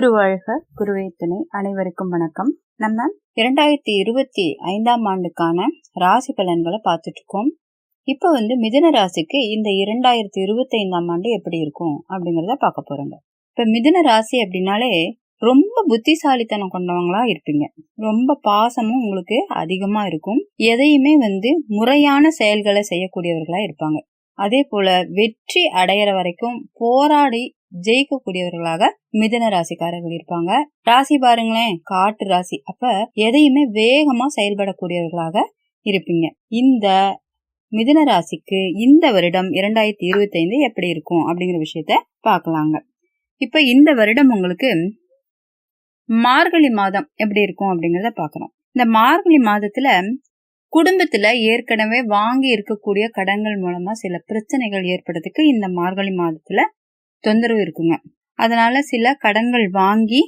குருவாழ்க குருவே துணை அனைவருக்கும் வணக்கம். நம்ம இரண்டாயிரத்தி இருபத்தி ஐந்தாம் ஆண்டுக்கான ராசி பலன்களை பார்த்துட்டு இருக்கோம் இப்ப வந்து மிதுன ராசிக்கு இந்த இரண்டாயிரத்தி இருபத்தி ஐந்தாம் ஆண்டு எப்படி இருக்கும் அப்படிங்கறத பார்க்க போறோங்க. இப்ப மிதுன ராசி அப்படின்னாலே ரொம்ப புத்திசாலித்தனம் கொண்டவங்களா இருப்பீங்க. ரொம்ப பாசமும் உங்களுக்கு அதிகமா இருக்கும். எதையுமே வந்து முறையான செயல்களை செய்யக்கூடியவர்களா இருப்பாங்க. அதே போல வெற்றி அடையிற வரைக்கும் போராடி ஜெயிக்கக்கூடியவர்களாக மிதன ராசிக்காரர்கள் இருப்பாங்க. ராசி பாருங்களேன் காட்டு ராசி. அப்ப எதையுமே வேகமா செயல்படக்கூடியவர்களாக இருப்பீங்க. இந்த மிதன ராசிக்கு இந்த வருடம் இரண்டாயிரத்தி இருபத்தி ஐந்து எப்படி இருக்கும் அப்படிங்கிற விஷயத்த பார்க்கலாங்க. இப்ப இந்த வருடம் உங்களுக்கு மார்கழி மாதம் எப்படி இருக்கும் அப்படிங்கிறத பாக்குறோம் இந்த மார்கழி மாதத்துல குடும்பத்துல ஏற்கனவே வாங்கி இருக்கக்கூடிய கடன்கள் மூலமா சில பிரச்சனைகள் ஏற்படுறதுக்கு இந்த மார்கழி மாதத்துல தொந்தரவு இருக்குங்க. அதனால சில கடன்கள் வாங்கி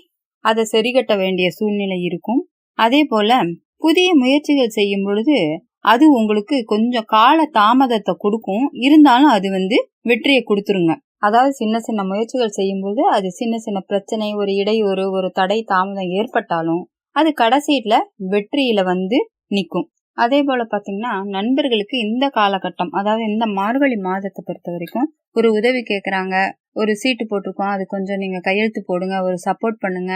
அதை சரிகட்ட வேண்டிய சூழ்நிலை இருக்கும். அதே போல புதிய முயற்சிகள் செய்யும் பொழுது அது உங்களுக்கு கொஞ்சம் கால தாமதத்தை கொடுக்கும். இருந்தாலும் அது வந்து வெற்றியை கொடுத்துருங்க. அதாவது சின்ன சின்ன முயற்சிகள் செய்யும்போது அது சின்ன சின்ன பிரச்சனை ஒரு இடையூறு ஒரு தடை தாமதம் ஏற்பட்டாலும் அது கடைசியில வெற்றியில வந்து நிற்கும் அதே போல பாத்தீங்கன்னா நண்பர்களுக்கு இந்த காலகட்டம் அதாவது இந்த மார்கழி மாதத்தை பொறுத்த வரைக்கும் ஒரு உதவி கேட்குறாங்க ஒரு சீட்டு போட்டிருக்கோம் அது கொஞ்சம் நீங்க கையெழுத்து போடுங்க ஒரு சப்போர்ட் பண்ணுங்க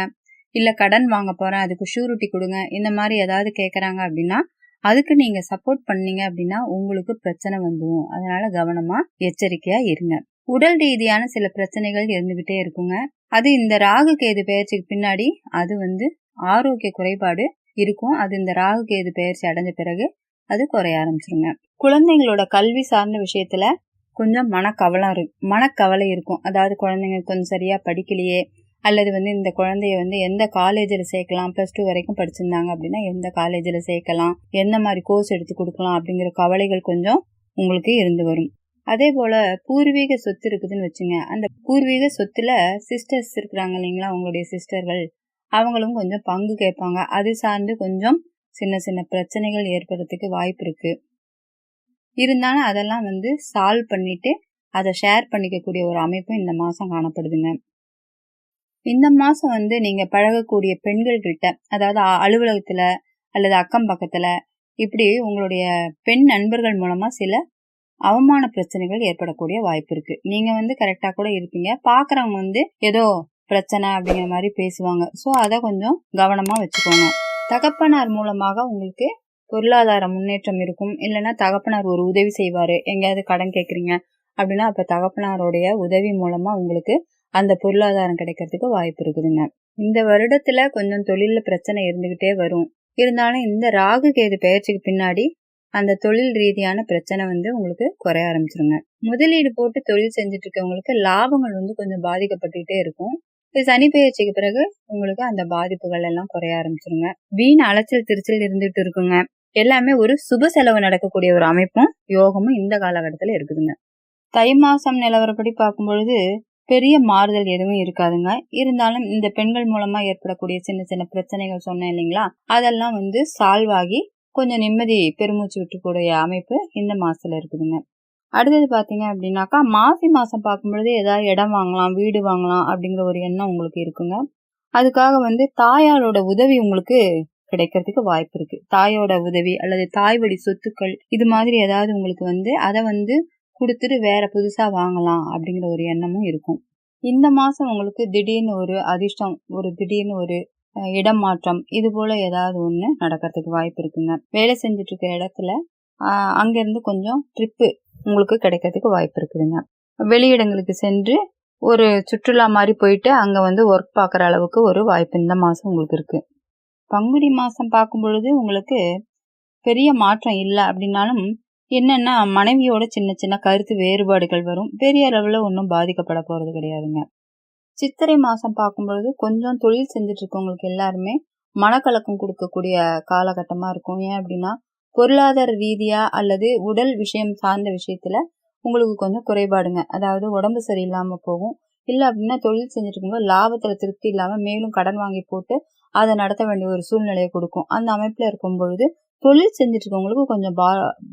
இல்ல கடன் வாங்க போறேன் அதுக்கு ஷூரிட்டி கொடுங்க இந்த மாதிரி ஏதாவது கேட்குறாங்க அப்படின்னா அதுக்கு நீங்க சப்போர்ட் பண்ணீங்க அப்படின்னா உங்களுக்கு பிரச்சனை வந்துடும் அதனால கவனமா எச்சரிக்கையா இருங்க. உடல் ரீதியான சில பிரச்சனைகள் இருந்துகிட்டே இருக்குங்க. அது இந்த ராகு கேது பயிற்சிக்கு பின்னாடி அது வந்து ஆரோக்கிய குறைபாடு இருக்கும். அது இந்த ராகு கேது பயிற்சி அடைஞ்ச பிறகு அது குறைய ஆரம்பிச்சிருங்க. குழந்தைங்களோட கல்வி சார்ந்த விஷயத்துல கொஞ்சம் மனக்கவலம் இருக்கு மனக்கவலை இருக்கும். அதாவது குழந்தைங்க கொஞ்சம் சரியா படிக்கலையே அல்லது வந்து இந்த குழந்தைய வந்து எந்த காலேஜில் சேர்க்கலாம் ப்ளஸ் டூ வரைக்கும் படிச்சிருந்தாங்க அப்படின்னா எந்த காலேஜில் சேர்க்கலாம் எந்த மாதிரி கோர்ஸ் எடுத்து கொடுக்கலாம் அப்படிங்கிற கவலைகள் கொஞ்சம் உங்களுக்கு இருந்து வரும். அதே போல பூர்வீக சொத்து இருக்குதுன்னு வச்சுங்க. அந்த பூர்வீக சொத்துல சிஸ்டர்ஸ் இருக்கிறாங்க இல்லைங்களா? உங்களுடைய சிஸ்டர்கள் அவங்களும் கொஞ்சம் பங்கு கேட்பாங்க. அது சார்ந்து கொஞ்சம் சின்ன சின்ன பிரச்சனைகள் ஏற்படுறதுக்கு வாய்ப்பு இருக்கு. இருந்தாலும் அதெல்லாம் வந்து சால்வ் பண்ணிட்டு அதை ஷேர் பண்ணிக்கக்கூடிய ஒரு அமைப்பும் இந்த மாதம் காணப்படுதுங்க. இந்த மாதம் வந்து நீங்கள் பழகக்கூடிய பெண்கள்கிட்ட அதாவது அலுவலகத்தில் அல்லது அக்கம் பக்கத்தில் இப்படி உங்களுடைய பெண் நண்பர்கள் மூலமாக சில அவமான பிரச்சனைகள் ஏற்படக்கூடிய வாய்ப்பு இருக்கு. நீங்க வந்து கரெக்டா கூட இருப்பீங்க. பாக்குறவங்க வந்து ஏதோ பிரச்சனை அப்படிங்கிற மாதிரி பேசுவாங்க. ஸோ அதை கொஞ்சம் கவனமாக வச்சுக்கோங்க. தகப்பனார் மூலமாக உங்களுக்கு பொருளாதார முன்னேற்றம் இருக்கும். இல்லைன்னா தகப்பனார் ஒரு உதவி செய்வார். எங்கேயாவது கடன் கேட்குறீங்க அப்படின்னா அப்போ தகப்பனாருடைய உதவி மூலமாக உங்களுக்கு அந்த பொருளாதாரம் கிடைக்கிறதுக்கு வாய்ப்பு இருக்குதுங்க. இந்த வருடத்துல கொஞ்சம் தொழில பிரச்சனை இருந்துகிட்டே வரும். இருந்தாலும் இந்த ராகு கேது பெயர்ச்சிக்கு பின்னாடி அந்த தொழில் ரீதியான பிரச்சனை வந்து உங்களுக்கு குறைய ஆரம்பிச்சிருங்க. முதலீடு போட்டு தொழில் செஞ்சுட்டு இருக்கவங்களுக்கு லாபங்கள் வந்து கொஞ்சம் பாதிக்கப்பட்டுக்கிட்டே இருக்கும். சனி பயிற்சிக்கு பிறகு உங்களுக்கு அந்த பாதிப்புகள் எல்லாம் குறைய ஆரம்பிச்சிருங்க. வீண் அலைச்சல் திருச்சல் இருந்துட்டு இருக்குங்க. எல்லாமே ஒரு சுப செலவு நடக்கக்கூடிய ஒரு அமைப்பும் யோகமும் இந்த காலகட்டத்தில் இருக்குதுங்க. தை மாசம் நிலவரப்படி பார்க்கும் பொழுது பெரிய மாறுதல் எதுவும் இருக்காதுங்க. இருந்தாலும் இந்த பெண்கள் மூலமா ஏற்படக்கூடிய சின்ன சின்ன பிரச்சனைகள் சொன்னேன் இல்லைங்களா? அதெல்லாம் வந்து சால்வ் ஆகி கொஞ்சம் நிம்மதி பெருமூச்சு விட்டுக்கூடிய அமைப்பு இந்த மாசத்துல இருக்குதுங்க. அடுத்தது பார்த்தீங்க அப்படின்னாக்கா மாசி மாதம் பார்க்கும்பொழுது ஏதாவது இடம் வாங்கலாம் வீடு வாங்கலாம் அப்படிங்கிற ஒரு எண்ணம் உங்களுக்கு இருக்குங்க. அதுக்காக வந்து தாயாரோட உதவி உங்களுக்கு கிடைக்கிறதுக்கு வாய்ப்பு இருக்கு. தாயோட உதவி அல்லது தாய் வழி சொத்துக்கள் இது மாதிரி ஏதாவது உங்களுக்கு வந்து அதை வந்து கொடுத்துட்டு வேற புதுசா வாங்கலாம் அப்படிங்கிற ஒரு எண்ணமும் இருக்கும். இந்த மாசம் உங்களுக்கு திடீர்னு ஒரு அதிர்ஷ்டம் ஒரு திடீர்னு ஒரு இடம் மாற்றம் இது போல ஏதாவது ஒன்று நடக்கிறதுக்கு வாய்ப்பு இருக்குங்க. வேலை செஞ்சுட்டு இருக்க இடத்துல அங்கேருந்து கொஞ்சம் ட்ரிப்பு உங்களுக்கு கிடைக்கிறதுக்கு வாய்ப்பு இருக்குதுங்க. வெளியிடங்களுக்கு சென்று ஒரு சுற்றுலா மாதிரி போயிட்டு அங்கே வந்து ஒர்க் பார்க்குற அளவுக்கு ஒரு வாய்ப்பு இந்த மாதம் உங்களுக்கு இருக்குது பங்குனி மாதம் பார்க்கும் பொழுது உங்களுக்கு பெரிய மாற்றம் இல்லை அப்படின்னாலும் என்னென்னா மனைவியோட சின்ன சின்ன கருத்து வேறுபாடுகள் வரும். பெரிய அளவில் ஒன்றும் பாதிக்கப்பட போகிறது கிடையாதுங்க. சித்திரை மாதம் பார்க்கும் பொழுது கொஞ்சம் தொழில் செஞ்சுட்டு இருக்கவங்களுக்கு எல்லாருமே மனக்கலக்கம் கொடுக்கக்கூடிய காலகட்டமாக இருக்கும். ஏன் அப்படின்னா பொருளாதார ரீதியா அல்லது உடல் விஷயம் சார்ந்த விஷயத்துல உங்களுக்கு கொஞ்சம் குறைபாடுங்க. அதாவது உடம்பு சரியில்லாம போகும். இல்ல அப்படின்னா தொழில் செஞ்சுட்டு இருக்கும்போது லாபத்துல திருப்தி இல்லாம மேலும் கடன் வாங்கி போட்டு அதை நடத்த வேண்டிய ஒரு சூழ்நிலையை கொடுக்கும். அந்த அமைப்புல இருக்கும் பொழுது தொழில் செஞ்சுட்டு இருக்கவங்களுக்கு கொஞ்சம் பா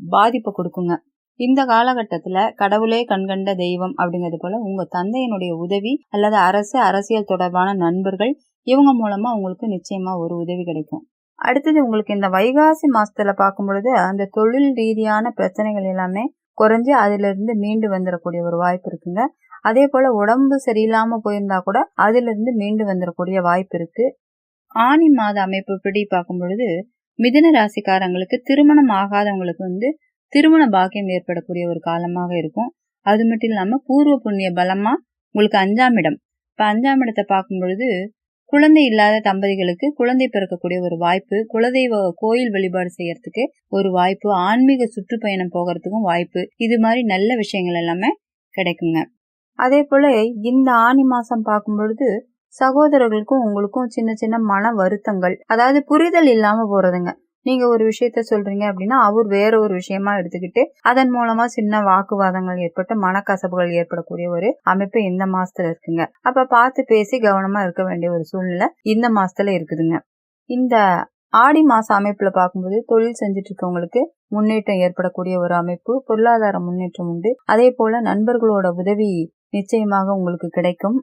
பாதிப்பை கொடுக்குங்க. இந்த காலகட்டத்துல கடவுளே கண்கண்ட தெய்வம் அப்படிங்கிறது போல உங்க தந்தையினுடைய உதவி அல்லது அரசு அரசியல் தொடர்பான நண்பர்கள் இவங்க மூலமா உங்களுக்கு நிச்சயமா ஒரு உதவி கிடைக்கும். அடுத்தது உங்களுக்கு இந்த வைகாசி மாசத்துல பார்க்கும் பொழுது அந்த தொழில் ரீதியான பிரச்சனைகள் எல்லாமே குறைஞ்சு அதுல இருந்து மீண்டு வந்துடக்கூடிய ஒரு வாய்ப்பு இருக்குங்க. அதே போல உடம்பு சரியில்லாம போயிருந்தா கூட அதுல இருந்து மீண்டு வந்துடக்கூடிய வாய்ப்பு இருக்கு. ஆணி மாத அமைப்பு படி பார்க்கும் பொழுது மிதுன ராசிக்காரங்களுக்கு திருமணம் ஆகாதவங்களுக்கு வந்து திருமண பாக்கியம் ஏற்படக்கூடிய ஒரு காலமாக இருக்கும். அது மட்டும் இல்லாம பூர்வ புண்ணிய பலமா உங்களுக்கு அஞ்சாம் இடம். இப்ப அஞ்சாம் இடத்தை பார்க்கும் பொழுது குழந்தை இல்லாத தம்பதிகளுக்கு குழந்தை பிறக்கக்கூடிய ஒரு வாய்ப்பு குலதெய்வ கோயில் வழிபாடு செய்யறதுக்கு ஒரு வாய்ப்பு ஆன்மீக சுற்றுப்பயணம் போகிறதுக்கும் வாய்ப்பு இது மாதிரி நல்ல விஷயங்கள் எல்லாமே கிடைக்குங்க. அதே போல இந்த ஆணி மாசம் பார்க்கும் பொழுது சகோதரர்களுக்கும் உங்களுக்கும் சின்ன சின்ன மன வருத்தங்கள் அதாவது புரிதல் இல்லாம போறதுங்க. நீங்க ஒரு விஷயத்த சொல்றீங்க அப்படின்னா அவர் வேற ஒரு விஷயமா எடுத்துக்கிட்டு அதன் மூலமா சின்ன வாக்குவாதங்கள் ஏற்பட்டு மனக்கசப்புகள் ஏற்படக்கூடிய ஒரு அமைப்பு இந்த மாசத்துல இருக்குங்க. அப்ப பார்த்து பேசி கவனமா இருக்க வேண்டிய ஒரு சூழ்நிலை இந்த மாசத்துல இருக்குதுங்க. இந்த ஆடி மாச அமைப்புல பார்க்கும்போது தொழில் செஞ்சுட்டு இருக்கவங்களுக்கு முன்னேற்றம் ஏற்படக்கூடிய ஒரு அமைப்பு பொருளாதார முன்னேற்றம் உண்டு. அதே போல நண்பர்களோட உதவி நிச்சயமாக உங்களுக்கு கிடைக்கும்.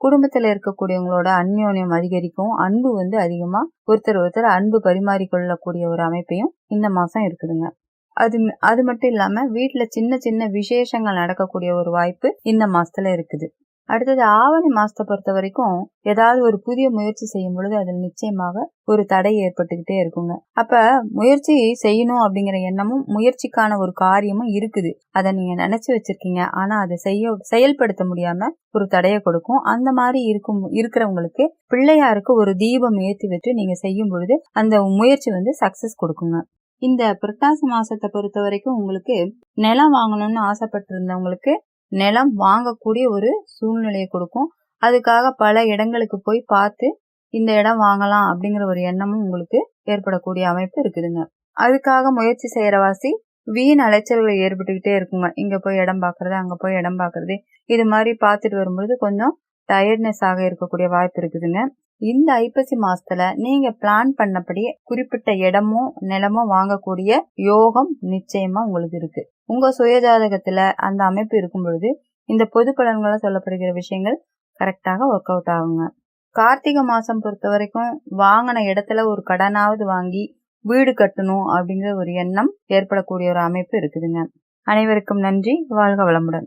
குடும்பத்துல இருக்கக்கூடியவங்களோட அந்யோன்யம் அதிகரிக்கும் அன்பு வந்து அதிகமா ஒருத்தர் ஒருத்தர் அன்பு பரிமாறிக்கொள்ளக்கூடிய ஒரு அமைப்பையும் இந்த மாசம் இருக்குதுங்க. அது அது மட்டும் இல்லாம வீட்டுல சின்ன சின்ன விசேஷங்கள் நடக்கக்கூடிய ஒரு வாய்ப்பு இந்த மாசத்துல இருக்குது. அடுத்தது ஆவணி மாசத்தை பொறுத்த வரைக்கும் ஏதாவது ஒரு புதிய முயற்சி செய்யும் பொழுது அதில் நிச்சயமாக ஒரு தடை ஏற்பட்டுக்கிட்டே இருக்குங்க. அப்ப முயற்சி செய்யணும் அப்படிங்கிற எண்ணமும் முயற்சிக்கான ஒரு காரியமும் இருக்குது. அதை நீங்க நினைச்சு வச்சிருக்கீங்க. ஆனா அதை செய்ய செயல்படுத்த முடியாம ஒரு தடையை கொடுக்கும். அந்த மாதிரி இருக்கும் இருக்கிறவங்களுக்கு பிள்ளையாருக்கு ஒரு தீபம் ஏற்றி வச்சு நீங்க செய்யும் பொழுது அந்த முயற்சி வந்து சக்சஸ் கொடுக்குங்க. இந்த புரட்டாசி மாசத்தை பொறுத்த வரைக்கும் உங்களுக்கு நிலம் வாங்கணும்னு ஆசைப்பட்டிருந்தவங்களுக்கு நிலம் வாங்கக்கூடிய ஒரு சூழ்நிலையை கொடுக்கும். அதுக்காக பல இடங்களுக்கு போய் பார்த்து இந்த இடம் வாங்கலாம் அப்படிங்கிற ஒரு எண்ணமும் உங்களுக்கு ஏற்படக்கூடிய அமைப்பு இருக்குதுங்க. அதுக்காக முயற்சி செய்யறவாசி வீண் அலைச்சல்கள் ஏற்பட்டுக்கிட்டே இருக்குங்க. இங்க போய் இடம் பாக்குறது அங்க போய் இடம் பாக்குறது இது மாதிரி பார்த்துட்டு வரும்பொழுது கொஞ்சம் டயர்ட்னஸ் ஆக இருக்கக்கூடிய வாய்ப்பு இருக்குதுங்க. இந்த ஐப்பசி மாசத்துல நீங்க பிளான் பண்ணபடி குறிப்பிட்ட இடமும் நிலமும் வாங்கக்கூடிய யோகம் நிச்சயமா உங்களுக்கு இருக்கு. உங்க சுயஜாதகத்துல அந்த அமைப்பு இருக்கும் பொழுது இந்த பொது பலன்கள சொல்லப்படுகிற விஷயங்கள் கரெக்டாக ஒர்க் அவுட் ஆகுங்க. கார்த்திகை மாசம் பொறுத்த வரைக்கும் வாங்கின இடத்துல ஒரு கடனாவது வாங்கி வீடு கட்டணும் அப்படிங்கிற ஒரு எண்ணம் ஏற்படக்கூடிய ஒரு அமைப்பு இருக்குதுங்க. அனைவருக்கும் நன்றி. வாழ்க வளமுடன்.